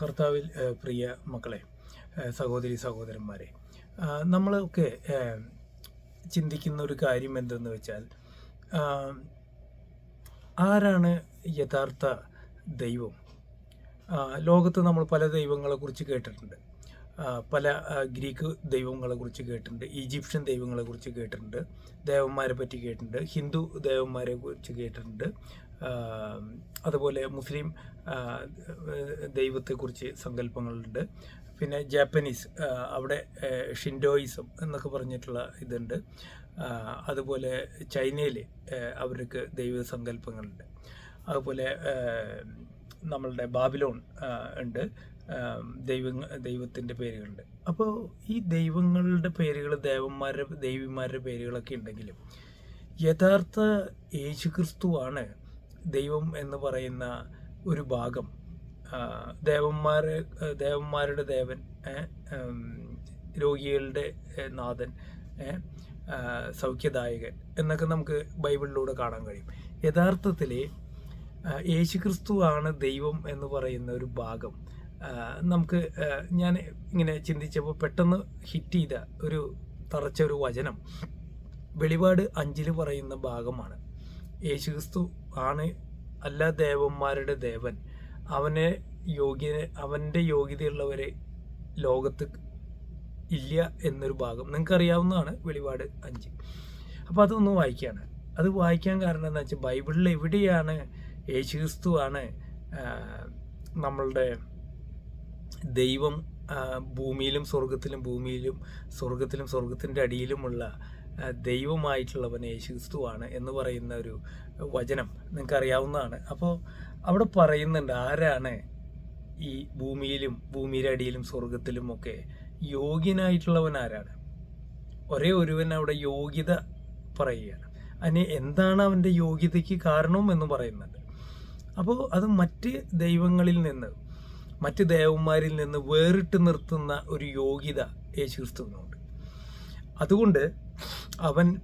കർത്താവിൽ പ്രിയ മക്കളെ സഹോദരി സഹോദരന്മാരെ നമ്മളൊക്കെ ചിന്തിക്കുന്ന ഒരു കാര്യം എന്തെന്ന് വെച്ചാൽ ആരാണ് യഥാർത്ഥ ദൈവം? ലോകത്ത് നമ്മൾ പല ദൈവങ്ങളെക്കുറിച്ച് കേട്ടിട്ടുണ്ട്. പല ഗ്രീക്ക് ദൈവങ്ങളെ കുറിച്ച് കേട്ടിട്ടുണ്ട് ഈജിപ്ഷ്യൻ ദൈവങ്ങളെ കുറിച്ച് കേട്ടിട്ടുണ്ട് ദേവന്മാരെ പറ്റി കേട്ടിട്ടുണ്ട് ഹിന്ദു ദേവന്മാരെ കുറിച്ച് കേട്ടിട്ടുണ്ട് അതുപോലെ മുസ്ലിം ദൈവത്തെക്കുറിച്ച് സങ്കല്പങ്ങളുണ്ട്. പിന്നെ ജാപ്പനീസ് അവിടെ ഷിൻഡോയിസം എന്നൊക്കെ പറഞ്ഞിട്ടുള്ള ഇതുണ്ട്. അതുപോലെ ചൈനയിൽ അവർക്ക് ദൈവ ദൈവസങ്കല്പങ്ങളുണ്ട് അതുപോലെ നമ്മളുടെ ബാബിലോൺ ഉണ്ട്. ദൈവ ദൈവത്തിന്റെ പേരുകളുണ്ട്. അപ്പോൾ ഈ ദൈവങ്ങളുടെ പേരുകൾ ദേവന്മാരുടെ ദേവിമാരുടെ പേരുകളൊക്കെ ഉണ്ടെങ്കിലും യഥാർത്ഥ യേശുക്രിസ്തുവാണ് ദൈവം എന്ന് പറയുന്ന ഒരു ഭാഗം. ദേവന്മാർ ദേവന്മാരെ ദേവന്മാരുടെ ദേവൻ രോഗികളുടെ നാഥൻ സൗഖ്യദായകൻ എന്നൊക്കെ നമുക്ക് ബൈബിളിലൂടെ കാണാൻ കഴിയും. യഥാർത്ഥത്തിൽ യേശുക്രിസ്തു ആണ് ദൈവം എന്ന് പറയുന്ന ഒരു ഭാഗം. നമുക്ക് ഞാൻ ഇങ്ങനെ ചിന്തിച്ചപ്പോൾ പെട്ടെന്ന് ഹിറ്റ് ചെയ്ത ഒരു തറച്ച ഒരു വചനം വെളിപാട് അഞ്ചിൽ പറയുന്ന ഭാഗമാണ്. യേശുക്രിസ്തു ആണ് എല്ലാ ദേവന്മാരുടെ ദേവൻ. അവനെ യോഗ്യ അവന്റെ യോഗ്യതയുള്ളവരെ ലോകത്ത് ഇല്ല എന്നൊരു ഭാഗം. നിങ്ങൾക്ക് അറിയാവുന്നതാണ് വെളിപാട് അഞ്ച്. അപ്പോൾ അതൊന്ന് വായിക്കുകയാണ് അത് വായിക്കാൻ കാരണം എന്താ വെച്ചാൽ ബൈബിളിൽ എവിടെയാണ് യേശുക്രിസ്തുവാണ് നമ്മളുടെ ദൈവം ഭൂമിയിലും സ്വർഗത്തിലും ഭൂമിയിലും സ്വർഗത്തിലും സ്വർഗത്തിന്റെ അടിയിലുമുള്ള ദൈവമായിട്ടുള്ളവൻ യേശുക്രിസ്തുവാണ് എന്ന് പറയുന്ന ഒരു വചനം നിങ്ങൾക്ക് അറിയാവുന്നതാണ് അപ്പോൾ അവിടെ പറയുന്നുണ്ട് ആരാണ് ഈ ഭൂമിയിലും ഭൂമിയുടെ അടിയിലും സ്വർഗത്തിലും ഒക്കെ യോഗ്യനായിട്ടുള്ളവൻ ആരാണ്? ഒരേ ഒരുവൻ അവിടെ യോഗ്യത പറയുകയാണ്. അതിന് എന്താണ് അവന്റെ യോഗ്യതയ്ക്ക് കാരണം എന്ന് പറയുന്നുണ്ട്. അപ്പോൾ അത് മറ്റ് ദൈവങ്ങളിൽ നിന്ന് മറ്റ് ദേവന്മാരിൽ നിന്ന് വേറിട്ട് നിർത്തുന്ന ഒരു യോഗ്യത യേശുക്രിസ്തുവിനുണ്ട്. അതുകൊണ്ട് അവൻ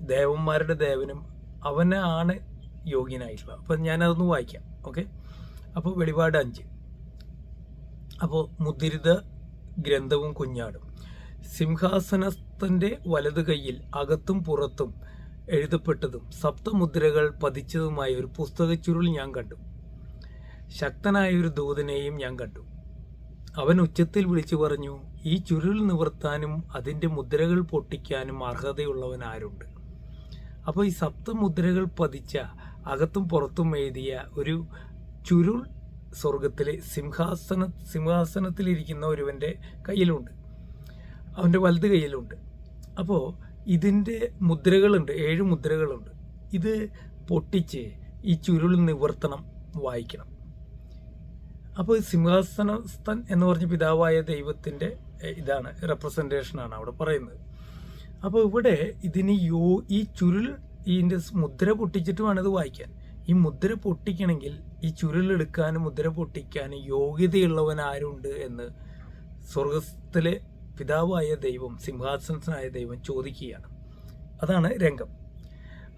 ദേവന്മാരുടെ ദേവനും അവനാണ് യോഗ്യനായിട്ടുള്ളത്. അപ്പം ഞാനതൊന്ന് വായിക്കാം. ഓക്കെ? അപ്പോൾ വെളിപാട് അഞ്ച്. അപ്പോൾ മുദ്രിത ഗ്രന്ഥവും കുഞ്ഞാടും. സിംഹാസനസ്ഥന്റെ വലതു കൈയിൽ അകത്തും പുറത്തും എഴുതപ്പെട്ടതും സപ്തമുദ്രകൾ പതിച്ചതുമായ ഒരു പുസ്തക ചുരുൾ ഞാൻ കണ്ടു. ശക്തനായ ഒരു ദൂതനെയും ഞാൻ കണ്ടു. അവൻ ഉച്ചത്തിൽ വിളിച്ചു പറഞ്ഞു ഈ ചുരുൾ നിവർത്താനും അതിന്റെ മുദ്രകൾ പൊട്ടിക്കാനും അർഹതയുള്ളവൻ ആരുണ്ട് അപ്പോൾ ഈ സപ്തമുദ്രകൾ പതിച്ച അകത്തും പുറത്തും എഴുതിയ ഒരു ചുരുൾ സ്വർഗത്തിലെ സിംഹാസന സിംഹാസനത്തിലിരിക്കുന്ന ഒരുവന്റെ കയ്യിലുണ്ട്. അവന്റെ വലത് കയ്യിലുണ്ട്. അപ്പോൾ ഇതിന്റെ മുദ്രകളുണ്ട് ഏഴ് മുദ്രകളുണ്ട്. ഇത് പൊട്ടിച്ച് ഈ ചുരുൾ നിവർത്തണം വായിക്കണം. അപ്പോൾ സിംഹാസനസ്ഥൻ എന്ന് പറഞ്ഞ പിതാവായ ദൈവത്തിന്റെ ഇതാണ് റെപ്രസെന്റേഷനാണ് അവിടെ പറയുന്നത്. അപ്പോൾ ഇവിടെ ഇതിന് യോ ഈ ചുരുൾ ഇതിന്റെ മുദ്ര പൊട്ടിച്ചിട്ട് വേണം ഇത് വായിക്കാൻ. ഈ മുദ്ര പൊട്ടിക്കണമെങ്കിൽ ഈ ചുരുളെടുക്കാനും മുദ്ര പൊട്ടിക്കാനും യോഗ്യതയുള്ളവൻ ആരുണ്ട് എന്ന് സ്വർഗത്തിലെ പിതാവായ ദൈവം സിംഹാസനസ്ഥനായ ദൈവം ചോദിക്കുകയാണ്. അതാണ് രംഗം.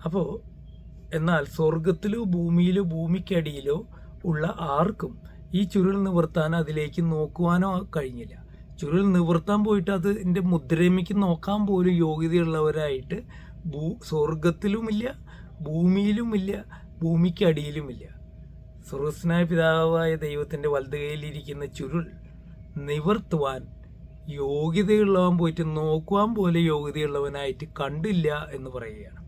അപ്പോൾ എന്നാൽ സ്വർഗത്തിലോ ഭൂമിയിലോ ഭൂമിക്കടിയിലോ ഉള്ള ആർക്കും ഈ ചുരുൾ നിവർത്താൻ അതിലേക്ക് നോക്കുവാനോ കഴിഞ്ഞില്ല. ചുരുൾ നിവർത്താൻ പോയിട്ട് അത് എന്റെ മുദ്രമയ്ക്ക് നോക്കാൻ പോലും യോഗ്യതയുള്ളവരായിട്ട് ഭൂ സ്വർഗത്തിലുമില്ല ഭൂമിയിലുമില്ല ഭൂമിക്കടിയിലുമില്ല സുഹൃസ്നായ പിതാവായ ദൈവത്തിന്റെ വലതുകയിലിരിക്കുന്ന ചുരുൾ നിവർത്തുവാൻ യോഗ്യതയുള്ളവൻ പോയിട്ട് നോക്കുവാൻ പോലെ യോഗ്യതയുള്ളവനായിട്ട് കണ്ടില്ല എന്ന് പറയുകയാണ്.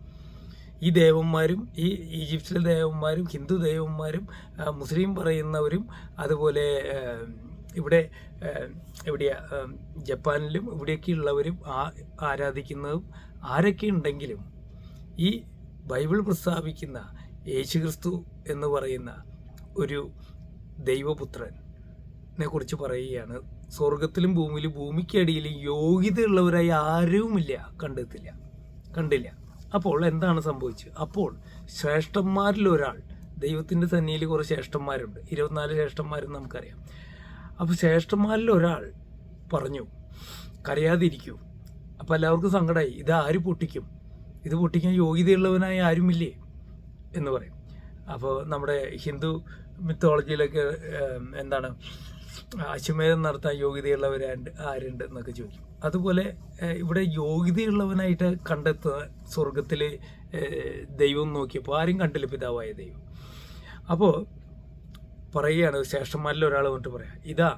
ഈ ദേവന്മാരും ഈ ഈജിപ്ഷ്യൻ ദേവന്മാരും ഹിന്ദു ദേവന്മാരും മുസ്ലിം പറയുന്നവരും അതുപോലെ ഇവിടെ എവിടെയാ ജപ്പാനിലും ഇവിടെയൊക്കെ ഉള്ളവരും ആ ആരാധിക്കുന്നതും ആരൊക്കെ ഉണ്ടെങ്കിലും ഈ ബൈബിൾ പ്രസ്താവിക്കുന്ന യേശുക്രിസ്തു എന്ന് പറയുന്ന ഒരു ദൈവപുത്രനെ കുറിച്ച് പറയുകയാണ്. സ്വർഗത്തിലും ഭൂമിയിലും ഭൂമിക്കടിയിലും യോഗ്യതയുള്ളവരായി ആരുമില്ല കണ്ടെത്തില്ല കണ്ടില്ല. അപ്പോൾ എന്താണ് സംഭവിച്ചത്? അപ്പോൾ ശ്രേഷ്ഠന്മാരിൽ ഒരാൾ ദൈവത്തിന്റെ സന്നിയിൽ കുറേ ശ്രേഷ്ഠന്മാരുണ്ട്. ഇരുപത്തിനാല് ശ്രേഷ്ഠന്മാരെന്ന് നമുക്കറിയാം. അപ്പോൾ ശ്രേഷ്ഠന്മാരിൽ ഒരാൾ പറഞ്ഞു കരയാതിരിക്കൂ. അപ്പോൾ എല്ലാവർക്കും സങ്കടമായി ഇത് ആര് പൊട്ടിക്കും? ഇത് പൊട്ടിക്കാൻ യോഗ്യതയുള്ളവനായി ആരുമില്ലേ? എന്ന് പറയും. അപ്പോൾ നമ്മുടെ ഹിന്ദു മിത്തോളജിയിലൊക്കെ എന്താണ് അശ്വമേധം നടത്താൻ യോഗ്യതയുള്ളവർ ആരുണ്ട് എന്നൊക്കെ ചോദിക്കും. അതുപോലെ ഇവിടെ യോഗ്യതയുള്ളവനായിട്ട് കണ്ടെത്തുക സ്വർഗത്തിൽ ദൈവം നോക്കിയപ്പോൾ ആരും കണ്ടില്ല പിതാവായ ദൈവം. അപ്പോൾ പറയുകയാണ് ശേഷന്മാരിൽ ഒരാൾ വന്നിട്ട് പറയാം ഇതാ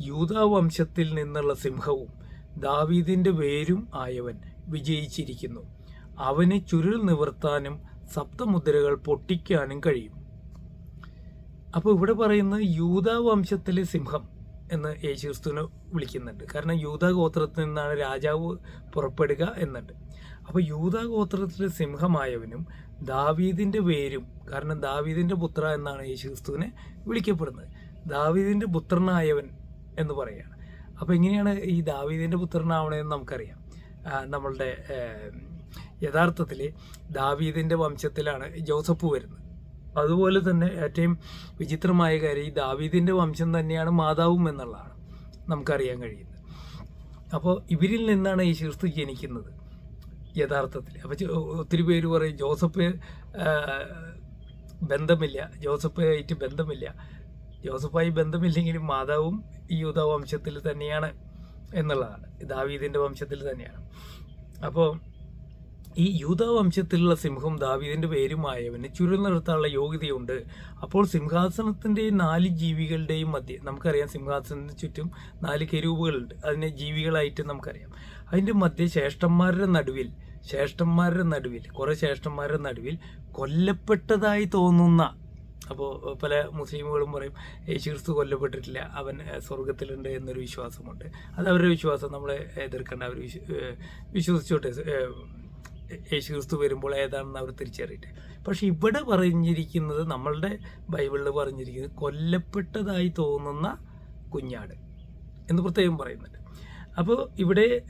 യൂതാ വംശത്തിൽ നിന്നുള്ള സിംഹവും ദാവീദിന്റെ വേരും ആയവൻ വിജയിച്ചിരിക്കുന്നു. അവന് ചുരുൾ നിവർത്താനും സപ്തമുദ്രകൾ പൊട്ടിക്കാനും കഴിയും. അപ്പോൾ ഇവിടെ പറയുന്നത് യൂതാ വംശത്തിലെ സിംഹം എന്ന് യേശുക്രിസ്തുവിനെ വിളിക്കുന്നുണ്ട്. കാരണം യൂതാ ഗോത്രത്തിൽ നിന്നാണ് രാജാവ് പുറപ്പെടുക എന്നുണ്ട്. അപ്പോൾ യൂതാ ഗോത്രത്തിലെ സിംഹമായവനും ദാവീദിന്റെ പേരും കാരണം ദാവീദിന്റെ പുത്ര എന്നാണ് യേശുക്രിസ്തുവിനെ വിളിക്കപ്പെടുന്നത്. ദാവീദിന്റെ പുത്രനായവൻ എന്ന് പറയുകയാണ്. അപ്പോൾ എങ്ങനെയാണ് ഈ ദാവീദിന്റെ പുത്രനാവണതെന്ന് നമുക്കറിയാം. നമ്മളുടെ യഥാർത്ഥത്തിൽ ദാവീദിന്റെ വംശത്തിലാണ് ജോസഫ് വരുന്നത്. അതുപോലെ തന്നെ ഏറ്റവും വിചിത്രമായ കാര്യം ഈ ദാവീദിന്റെ വംശം തന്നെയാണ് മാതാവും എന്നുള്ളതാണ് നമുക്കറിയാൻ കഴിയുന്നത്. അപ്പോൾ ഇവരിൽ നിന്നാണ് ഈ ശിസ്തു ജനിക്കുന്നത്. യഥാർത്ഥത്തിൽ. അപ്പോൾ ഒത്തിരി പേര് പറയും ജോസഫ് ബന്ധമില്ല. ജോസഫായിട്ട് ബന്ധമില്ല. ജോസഫായി ബന്ധമില്ലെങ്കിലും മാതാവും ഈ യൂത വംശത്തിൽ തന്നെയാണ് എന്നുള്ളതാണ്. ദാവീദിന്റെ വംശത്തിൽ തന്നെയാണ്. അപ്പോൾ ഈ യൂത വംശത്തിലുള്ള സിംഹം ദാവീദിന്റെ പേരുമായവന് ചുരു നിർത്താനുള്ള യോഗ്യതയുണ്ട്. അപ്പോൾ സിംഹാസനത്തിന്റെ നാല് ജീവികളുടെയും മധ്യ നമുക്കറിയാം സിംഹാസനത്തിന് ചുറ്റും നാല് കെരൂപുകളുണ്ട് അതിനെ ജീവികളായിട്ട് നമുക്കറിയാം. അതിന്റെ മധ്യ ശ്രേഷ്ഠന്മാരുടെ നടുവിൽ ശ്രേഷ്ഠന്മാരുടെ നടുവിൽ കുറെ ശ്രേഷ്ഠന്മാരുടെ നടുവിൽ കൊല്ലപ്പെട്ടതായി തോന്നുന്ന അപ്പോൾ പല മുസ്ലിമുകളും പറയും യേശുക്രിസ്തു കൊല്ലപ്പെട്ടിട്ടില്ല അവൻ സ്വർഗത്തിലുണ്ട് എന്നൊരു വിശ്വാസമുണ്ട്. അത് അവരുടെ വിശ്വാസം നമ്മൾ എതിർക്കേണ്ട. അവർ വിശ്വ വിശ്വസിച്ചോട്ടെ യേശു യേശുക്രിസ്തു വരുമ്പോൾ ഏതാണെന്ന് അവർ തിരിച്ചറിയട്ടെ. പക്ഷെ ഇവിടെ പറഞ്ഞിരിക്കുന്നത് നമ്മളുടെ ബൈബിളിൽ പറഞ്ഞിരിക്കുന്നത് കൊല്ലപ്പെട്ടതായി തോന്നുന്ന കുഞ്ഞാട് എന്ന് പ്രത്യേകം പറയുന്നുണ്ട്. അപ്പോൾ ഇവിടെ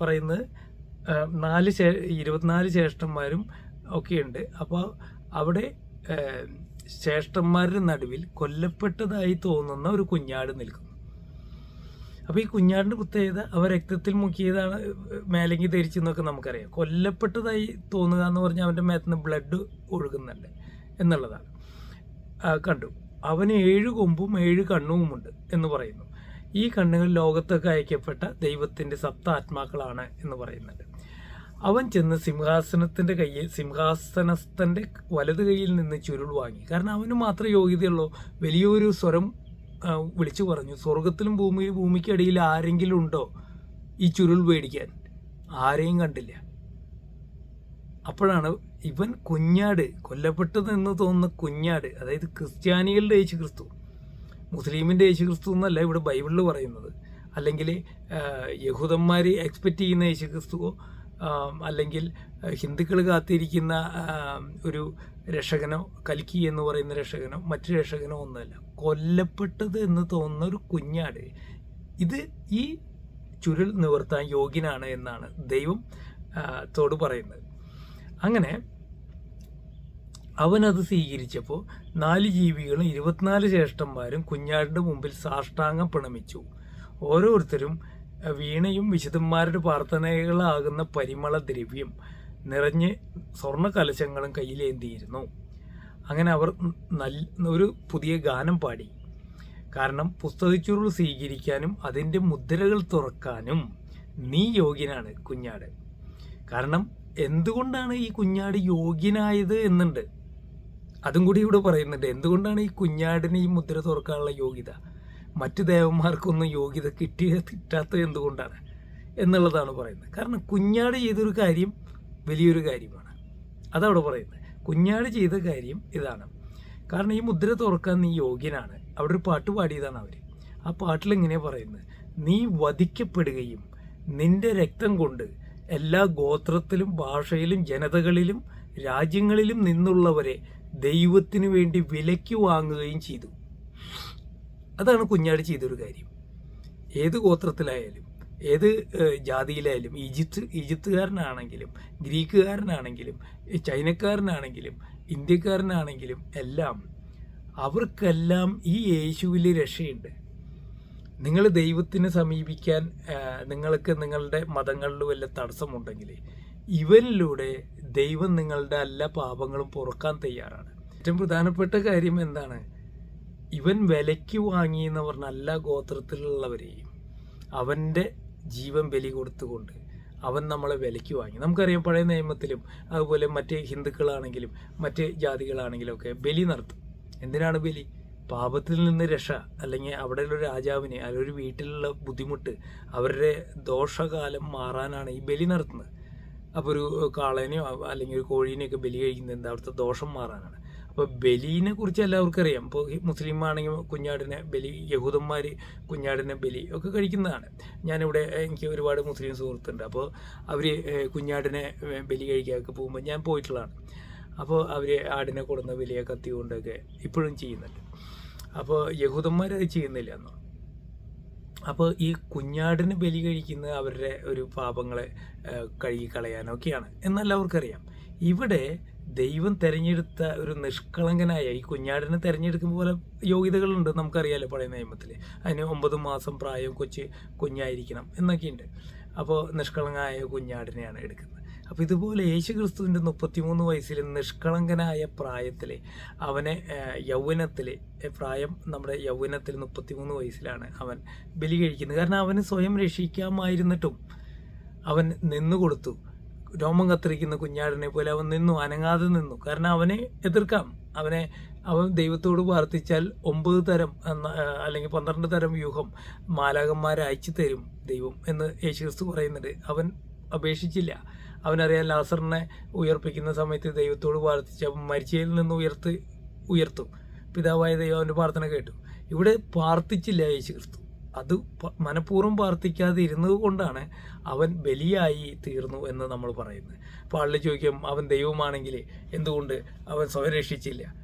പറയുന്നത് നാല് ശേ- ഇരുപത്തിനാല് ശ്രേഷ്ഠന്മാരും ഒക്കെയുണ്ട്. അപ്പോൾ അവിടെ ശ്രേഷ്ഠന്മാരുടെ നടുവിൽ കൊല്ലപ്പെട്ടതായി തോന്നുന്ന ഒരു കുഞ്ഞാട് നിൽക്കുന്നു. അപ്പോൾ ഈ കുഞ്ഞാടിന്റെ പ്രത്യേകത അവ രക്തത്തിൽ മുക്കിയതാണ് മേലെങ്കി ധരിച്ചെന്നൊക്കെ നമുക്കറിയാം. കൊല്ലപ്പെട്ടതായി തോന്നുക എന്ന് പറഞ്ഞാൽ അവന്റെ മേത്തുനിന്ന് ബ്ലഡ് ഒഴുകുന്നുണ്ട് എന്നുള്ളതാണ്. കണ്ടു. അവന് ഏഴ് കൊമ്പും ഏഴ് കണ്ണുമുണ്ട് എന്ന് പറയുന്നു. ഈ കണ്ണുകൾ ലോകത്തേക്ക് അയക്കപ്പെട്ട ദൈവത്തിന്റെ സപ്ത ആത്മാക്കളാണ് എന്ന് പറയുന്നുണ്ട്. അവൻ ചെന്ന് സിംഹാസനത്തിന്റെ കയ്യിൽ സിംഹാസനസ്ഥന്റെ വലത് കയ്യിൽ നിന്ന് ചുരുൾ വാങ്ങി. കാരണം അവന് മാത്രമേ യോഗ്യതയുള്ളൂ. വലിയൊരു സ്വരം വിളിച്ചു പറഞ്ഞു. സ്വർഗത്തിലും ഭൂമി ഭൂമിക്കടിയിൽ ആരെങ്കിലും ഉണ്ടോ ഈ ചുരുൾ മേടിക്കാൻ ആരെയും കണ്ടില്ല. അപ്പോഴാണ് ഇവൻ കുഞ്ഞാട് കൊല്ലപ്പെട്ടത് എന്ന് തോന്നുന്ന കുഞ്ഞാട് അതായത് ക്രിസ്ത്യാനികളുടെ യേശു ക്രിസ്തു മുസ്ലിമിന്റെ യേശു ക്രിസ്തു എന്നല്ല ഇവിടെ ബൈബിളിൽ പറയുന്നത്. അല്ലെങ്കിൽ യഹൂദന്മാർ എക്സ്പെക്റ്റ് ചെയ്യുന്ന യേശു ക്രിസ്തുവോ അല്ലെങ്കിൽ ഹിന്ദുക്കൾ കാത്തിരിക്കുന്ന ഒരു രക്ഷകനോ കൽക്കി എന്ന് പറയുന്ന രക്ഷകനോ മറ്റു രക്ഷകനോ ഒന്നുമല്ല. കൊല്ലപ്പെട്ടത് എന്ന് തോന്നുന്ന ഒരു കുഞ്ഞാട്. ഇത് ഈ ചുരുൾ നിവർത്താൻ യോഗ്യനാണ് എന്നാണ് ദൈവം തോട് പറയുന്നത്. അങ്ങനെ അവനത് സ്വീകരിച്ചപ്പോൾ നാല് ജീവികളും ഇരുപത്തിനാല് ശ്രേഷ്ഠന്മാരും കുഞ്ഞാടിന്റെ മുമ്പിൽ സാഷ്ടാംഗം പ്രണമിച്ചു. ഓരോരുത്തരും വീണയും വിശുദ്ധന്മാരുടെ പ്രാർത്ഥനകളാകുന്ന പരിമള ദ്രവ്യം നിറഞ്ഞ് സ്വർണ കലശങ്ങളും കയ്യിലേന്തിയിരുന്നു അങ്ങനെ അവർ നല്ല ഒരു പുതിയ ഗാനം പാടി. കാരണം പുസ്തകച്ചുരുൾ സ്വീകരിക്കാനും അതിന്റെ മുദ്രകൾ തുറക്കാനും നീ യോഗ്യനാണ് കുഞ്ഞാട്. കാരണം എന്തുകൊണ്ടാണ് ഈ കുഞ്ഞാട് യോഗ്യനായത് എന്നുണ്ട്? അതും കൂടി ഇവിടെ പറയുന്നുണ്ട്. എന്തുകൊണ്ടാണ് ഈ കുഞ്ഞാടിന് ഈ മുദ്ര തുറക്കാനുള്ള യോഗ്യത? മറ്റു ദേവന്മാർക്കൊന്നും യോഗ്യത കിട്ടിയ കിട്ടാത്തത് എന്തുകൊണ്ടാണ് എന്നുള്ളതാണ് പറയുന്നത്. കാരണം കുഞ്ഞാട് ചെയ്തൊരു കാര്യം വലിയൊരു കാര്യമാണ്. അതവിടെ പറയുന്നത്. കുഞ്ഞാട് ചെയ്ത കാര്യം ഇതാണ്. കാരണം ഈ മുദ്ര തുറക്കാൻ നീ യോഗ്യനാണ്. അവിടെ ഒരു പാട്ട് പാടിയതാണ് അവർ ആ പാട്ടിൽ ഇങ്ങനെ പറയുന്നത്. നീ വധിക്കപ്പെടുകയും നിന്റെ രക്തം കൊണ്ട് എല്ലാ ഗോത്രത്തിലും ഭാഷയിലും ജനതകളിലും രാജ്യങ്ങളിലും നിന്നുള്ളവരെ ദൈവത്തിനു വേണ്ടി വിലയ്ക്ക് വാങ്ങുകയും ചെയ്തു. അതാണ് കുഞ്ഞാട് ചെയ്തൊരു കാര്യം. ഏത് ഗോത്രത്തിലായാലും ഏത് ജാതിയിലായാലും ഈജിപ്ത് ഈജിപ്തുകാരനാണെങ്കിലും ഗ്രീക്കുകാരനാണെങ്കിലും ചൈനക്കാരനാണെങ്കിലും ഇന്ത്യക്കാരനാണെങ്കിലും എല്ലാം അവർക്കെല്ലാം ഈ യേശുവിൽ രക്ഷയുണ്ട്. നിങ്ങൾ ദൈവത്തിനെ സമീപിക്കാൻ നിങ്ങൾക്ക് നിങ്ങളുടെ മതങ്ങളിൽ വല്ല തടസ്സമുണ്ടെങ്കിൽ ഇവരിലൂടെ ദൈവം നിങ്ങളുടെ എല്ലാ പാപങ്ങളും പുറക്കാൻ തയ്യാറാണ്. ഏറ്റവും പ്രധാനപ്പെട്ട കാര്യം എന്താണ്? ഇവൻ വിലയ്ക്ക് വാങ്ങി എന്ന് പറഞ്ഞ എല്ലാ ഗോത്രത്തിലുള്ളവരെയും അവന്റെ ജീവൻ ബലി കൊടുത്തുകൊണ്ട് അവൻ നമ്മളെ വിലയ്ക്ക് വാങ്ങി. നമുക്കറിയാം പഴയ നിയമത്തിലും അതുപോലെ മറ്റ് ഹിന്ദുക്കളാണെങ്കിലും മറ്റ് ജാതികളാണെങ്കിലും ഒക്കെ ബലി നടത്തും. എന്തിനാണ് ബലി? പാപത്തിൽ നിന്ന് രക്ഷ അല്ലെങ്കിൽ അവിടെയുള്ള രാജാവിനെ അല്ലെങ്കിൽ ഒരു വീട്ടിലുള്ള ബുദ്ധിമുട്ട് അവരുടെ ദോഷകാലം മാറാനാണ് ഈ ബലി നടത്തുന്നത്. അപ്പോൾ ഒരു കാളേനെയോ അല്ലെങ്കിൽ ഒരു കോഴീനെയൊക്കെ ബലി കഴിക്കുന്നത് എന്താ? അവിടുത്തെ ദോഷം മാറാനാണ്. അപ്പോൾ ബലിനെ കുറിച്ച് എല്ലാവർക്കും അറിയാം. ഇപ്പോൾ മുസ്ലിം ആണെങ്കിൽ കുഞ്ഞാടിനെ ബലി യഹൂദന്മാർ കുഞ്ഞാടിനെ ബലി ഒക്കെ കഴിക്കുന്നതാണ്. ഞാനിവിടെ എനിക്ക് ഒരുപാട് മുസ്ലിം സുഹൃത്തുണ്ട്. അപ്പോൾ അവർ കുഞ്ഞാടിനെ ബലി കഴിക്കാനൊക്കെ പോകുമ്പോൾ ഞാൻ പോയിട്ടുള്ളതാണ്. അപ്പോൾ അവർ ആടിനെ കൊടുന്ന വലിയ കത്തി കൊണ്ടൊക്കെ ഇപ്പോഴും ചെയ്യുന്നുണ്ട്. അപ്പോൾ യഹൂദന്മാർ അത് ചെയ്യുന്നില്ല എന്നോ? അപ്പോൾ ഈ കുഞ്ഞാടിന് ബലി കഴിക്കുന്നത് അവരുടെ ഒരു പാപങ്ങളെ കഴുകിക്കളയാനൊക്കെയാണ് കഴുകി കളയാനൊക്കെയാണ്. എന്നെല്ലാവർക്കറിയാം ഇവിടെ ദൈവം തിരഞ്ഞെടുത്ത ഒരു നിഷ്കളങ്കനായ ഈ കുഞ്ഞാടിനെ തിരഞ്ഞെടുക്കുമ്പോൾ പോലെ യോഗ്യതകളുണ്ട് നമുക്കറിയാലോ പഴയ നിയമത്തിൽ അതിന് ഒമ്പത് മാസം പ്രായം കൊച്ച് കുഞ്ഞായിരിക്കണം എന്നൊക്കെയുണ്ട്. അപ്പോൾ നിഷ്കളങ്കനായ കുഞ്ഞാടിനെയാണ് എടുക്കുന്നത്. അപ്പോൾ ഇതുപോലെ യേശു ക്രിസ്തുവിന്റെ മുപ്പത്തിമൂന്ന് വയസ്സിൽ നിഷ്കളങ്കനായ പ്രായത്തിൽ അവനെ യൗവനത്തിൽ പ്രായം നമ്മുടെ യൗവനത്തിൽ മുപ്പത്തിമൂന്ന് വയസ്സിലാണ് അവൻ ബലി കഴിക്കുന്നത്. കാരണം അവന് സ്വയം രക്ഷിക്കാമായിരുന്നിട്ടും അവൻ നിന്നുകൊടുത്തു രോമം കത്തിരിക്കുന്ന കുഞ്ഞാടിനെ പോലെ അവൻ നിന്നു അനങ്ങാതെ നിന്നു. കാരണം അവനെ എതിർക്കാം. അവനെ അവൻ ദൈവത്തോട് പ്രാർത്ഥിച്ചാൽ ഒമ്പത് തരം അല്ലെങ്കിൽ പന്ത്രണ്ട് തരം വ്യൂഹം മാലാകന്മാരെ അയച്ചു തരും ദൈവം എന്ന് യേശുക്രിസ്തു പറയുന്നുണ്ട്. അവൻ അപേക്ഷിച്ചില്ല. അവനറിയാൻ ലാസറിനെ ഉയർപ്പിക്കുന്ന സമയത്ത് ദൈവത്തോട് പ്രാർത്ഥിച്ച് അപ്പം മരിച്ചയിൽ നിന്ന് ഉയർത്ത് ഉയർത്തും. പിതാവായ ദൈവം അവന്റെ പ്രാർത്ഥന കേട്ടു. ഇവിടെ പ്രാർത്ഥിച്ചില്ല യേശു ക്രിസ്തു അത് മനഃപൂർവം പ്രാർത്ഥിക്കാതെ ഇരുന്നത് കൊണ്ടാണ് അവൻ ബലിയായി തീർന്നു എന്ന് നമ്മൾ പറയുന്നത്. അപ്പോൾ ആളിൽ ചോദിക്കും അവൻ ദൈവമാണെങ്കിൽ എന്തുകൊണ്ട് അവൻ സ്വയം രക്ഷിച്ചില്ല?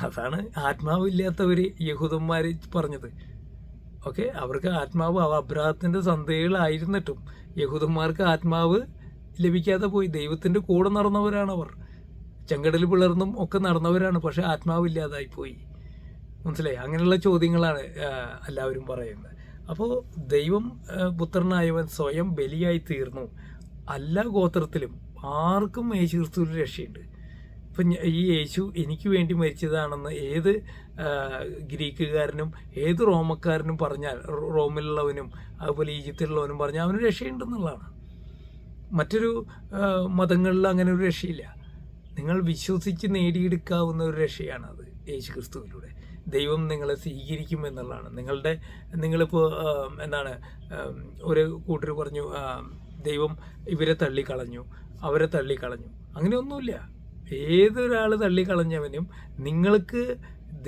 അതാണ് ആത്മാവില്ലാത്തവർ യഹൂദന്മാർ പറഞ്ഞത്. ഓക്കെ അവർക്ക് ആത്മാവ് അവ അബ്രാഹത്തിന്റെ സന്തതികളായിരുന്നിട്ടും യഹൂദന്മാർക്ക് ആത്മാവ് ലഭിക്കാതെ പോയി. ദൈവത്തിന്റെ കൂടെ നടന്നവരാണ് അവർ. ചെങ്കടൽ പിളർന്നും ഒക്കെ നടന്നവരാണ്. പക്ഷെ ആത്മാവില്ലാതായി പോയി. മനസ്സിലായി? അങ്ങനെയുള്ള ചോദ്യങ്ങളാണ് എല്ലാവരും പറയുന്നത്. അപ്പോൾ ദൈവം പുത്രനായവൻ സ്വയം ബലിയായി തീർന്നു. എല്ലാ ഗോത്രത്തിലും ആർക്കും യേശു ക്രിസ്തുവിൽ രക്ഷയുണ്ട്. ഇപ്പം ഈ യേശു എനിക്ക് വേണ്ടി മരിച്ചതാണെന്ന് ഏത് ഗ്രീക്കുകാരനും ഏത് റോമക്കാരനും പറഞ്ഞാൽ റോമിലുള്ളവനും അതുപോലെ ഈജിപ്തിലുള്ളവനും പറഞ്ഞാൽ അവന് രക്ഷയുണ്ടെന്നുള്ളതാണ്. മറ്റൊരു മതങ്ങളിൽ അങ്ങനെ ഒരു രക്ഷയില്ല. നിങ്ങൾ വിശ്വസിച്ച് നേടിയെടുക്കാവുന്ന ഒരു രക്ഷയാണ് അത് യേശു ക്രിസ്തുവിലൂടെ ദൈവം നിങ്ങളെ സ്വീകരിക്കും എന്നുള്ളതാണ്. നിങ്ങളുടെ നിങ്ങളിപ്പോൾ എന്താണ് ഒരു കൂട്ടർ പറഞ്ഞു ദൈവം ഇവരെ തള്ളിക്കളഞ്ഞു അവരെ തള്ളിക്കളഞ്ഞു. അങ്ങനെയൊന്നുമില്ല. ഏതൊരാൾ തള്ളിക്കളഞ്ഞവനും നിങ്ങൾക്ക്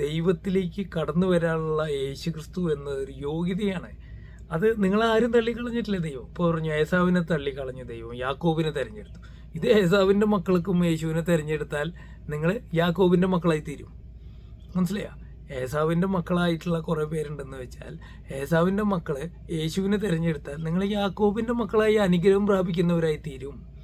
ദൈവത്തിലേക്ക് കടന്നു വരാനുള്ള യേശു ക്രിസ്തു എന്നതൊരു യോഗ്യതയാണ് അത് നിങ്ങൾ ആരും തള്ളിക്കളഞ്ഞിട്ടില്ല ദൈവം. ഇപ്പോൾ പറഞ്ഞു ഏസാവിനെ തള്ളിക്കളഞ്ഞു ദൈവം യാക്കോബിനെ തിരഞ്ഞെടുത്തു. ഇത് ഏസാവിന്റെ മക്കൾക്കും യേശുവിനെ തിരഞ്ഞെടുത്താൽ നിങ്ങൾ യാക്കോബിന്റെ മക്കളായി തീരും. മനസ്സിലായോ? ഏസാവിന്റെ മക്കളായിട്ടുള്ള കുറേ പേരുണ്ടെന്ന് വെച്ചാൽ ഏസാവിന്റെ മക്കൾ യേശുവിനെ തിരഞ്ഞെടുത്താൽ നിങ്ങൾ യാക്കോബിന്റെ മക്കളായി അനുഗ്രഹം പ്രാപിക്കുന്നവരായി തീരും.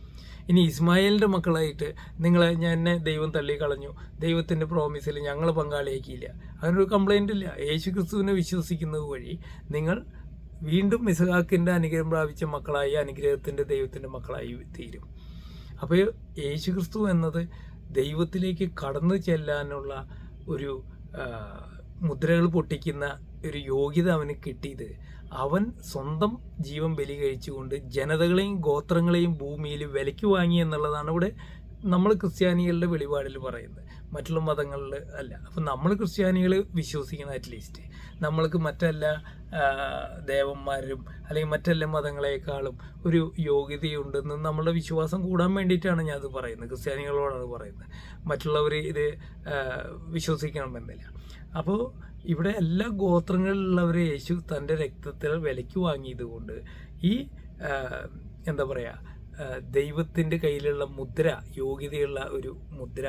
ഇനി ഇസ്മായിലിന്റെ മക്കളായിട്ട് നിങ്ങളെ ഞാൻ എന്നെ ദൈവം തള്ളിക്കളഞ്ഞു. ദൈവത്തിന്റെ പ്രോമിസിൽ ഞങ്ങൾ പങ്കാളിയാക്കിയില്ല. അതിനൊരു കംപ്ലൈന്റ് ഇല്ല. യേശു ക്രിസ്തുവിനെ വിശ്വസിക്കുന്നത് വഴി നിങ്ങൾ വീണ്ടും മിസഹാക്കിന്റെ അനുഗ്രഹം പ്രാപിച്ച മക്കളായി അനുഗ്രഹത്തിന്റെ ദൈവത്തിന്റെ മക്കളായി തീരും. അപ്പോൾ യേശു ക്രിസ്തു എന്നത് ദൈവത്തിലേക്ക് കടന്നു ചെല്ലാനുള്ള ഒരു മുദ്രകൾ പൊട്ടിക്കുന്ന ഒരു യോഗ്യത അവന് കിട്ടിയത്. അവൻ സ്വന്തം ജീവൻ ബലി കഴിച്ചുകൊണ്ട് ജനതകളെയും ഗോത്രങ്ങളെയും ഭൂമിയിൽ വിലയ്ക്ക് വാങ്ങി എന്നുള്ളതാണ് ഇവിടെ നമ്മൾ ക്രിസ്ത്യാനികളുടെ വെളിപാടിൽ പറയുന്നത്. മറ്റുള്ള മതങ്ങളിൽ അല്ല. അപ്പം നമ്മൾ ക്രിസ്ത്യാനികൾ വിശ്വസിക്കുന്ന അറ്റ്ലീസ്റ്റ് നമ്മൾക്ക് മറ്റെല്ലാ ദേവന്മാരും അല്ലെങ്കിൽ മറ്റെല്ലാ മതങ്ങളെക്കാളും ഒരു യോഗ്യതയുണ്ടെന്ന് നമ്മളുടെ വിശ്വാസം കൂടാൻ വേണ്ടിയിട്ടാണ് ഞാൻ അത് പറയുന്നത്. ക്രിസ്ത്യാനികളോടാണ് പറയുന്നത്. മറ്റുള്ളവർ ഇത് വിശ്വസിക്കണമെന്നില്ല. അപ്പോൾ ഇവിടെ എല്ലാ ഗോത്രങ്ങളിലുള്ളവരെ യേശു തന്റെ രക്തത്തിൽ വിലയ്ക്ക് വാങ്ങിയതുകൊണ്ട് ഈ എന്താ പറയുക ദൈവത്തിന്റെ കയ്യിലുള്ള മുദ്ര യോഗ്യതയുള്ള ഒരു മുദ്ര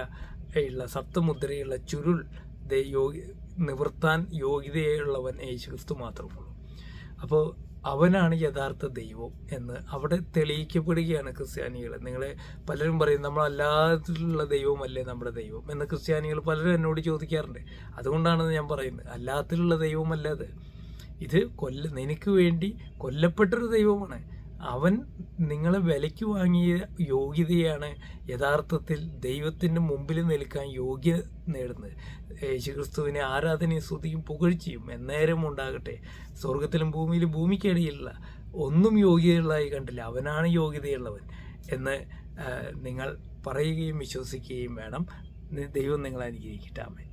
ഉള്ള സപ്തമുദ്രയുള്ള ചുരുൾ യോഗി നിവർത്താൻ യോഗ്യതയുള്ളവൻ യേശു ക്രിസ്തു മാത്രമുള്ളൂ. അപ്പോൾ അവനാണ് യഥാർത്ഥ ദൈവം എന്ന് അവിടെ തെളിയിക്കപ്പെടുകയാണ് ക്രിസ്ത്യാനികൾ നിങ്ങളെ പലരും പറയും നമ്മളല്ലാത്തുള്ള ദൈവമല്ലേ നമ്മുടെ ദൈവം എന്ന് ക്രിസ്ത്യാനികൾ പലരും എന്നോട് ചോദിക്കാറുണ്ട്. അതുകൊണ്ടാണ് ഞാൻ പറയുന്നത് അല്ലാത്തിലുള്ള ദൈവമല്ല അത്. ഇത് കൊല്ല നിനക്ക് വേണ്ടി കൊല്ലപ്പെട്ടൊരു ദൈവമാണ്. അവൻ നിങ്ങളെ വിലയ്ക്ക് വാങ്ങിയ യോഗ്യതയാണ് യഥാർത്ഥത്തിൽ ദൈവത്തിന്റെ മുമ്പിൽ നിൽക്കാൻ യോഗ്യ നേടുന്നത്. യേശുക്രിസ്തുവിനെ ആരാധനയും സ്തുതിയും പുകഴ്ചയും എന്നേരം ഉണ്ടാകട്ടെ. സ്വർഗത്തിലും ഭൂമിയിലും ഭൂമിക്കടിയിലുള്ള ഒന്നും യോഗ്യതയുള്ളതായി കണ്ടില്ല. അവനാണ് യോഗ്യതയുള്ളവൻ എന്ന് നിങ്ങൾ പറയുകയും വിശ്വസിക്കുകയും വേണം. ദൈവം നിങ്ങളെ അനുഗ്രഹിക്കട്ടെ. ആമേൻ.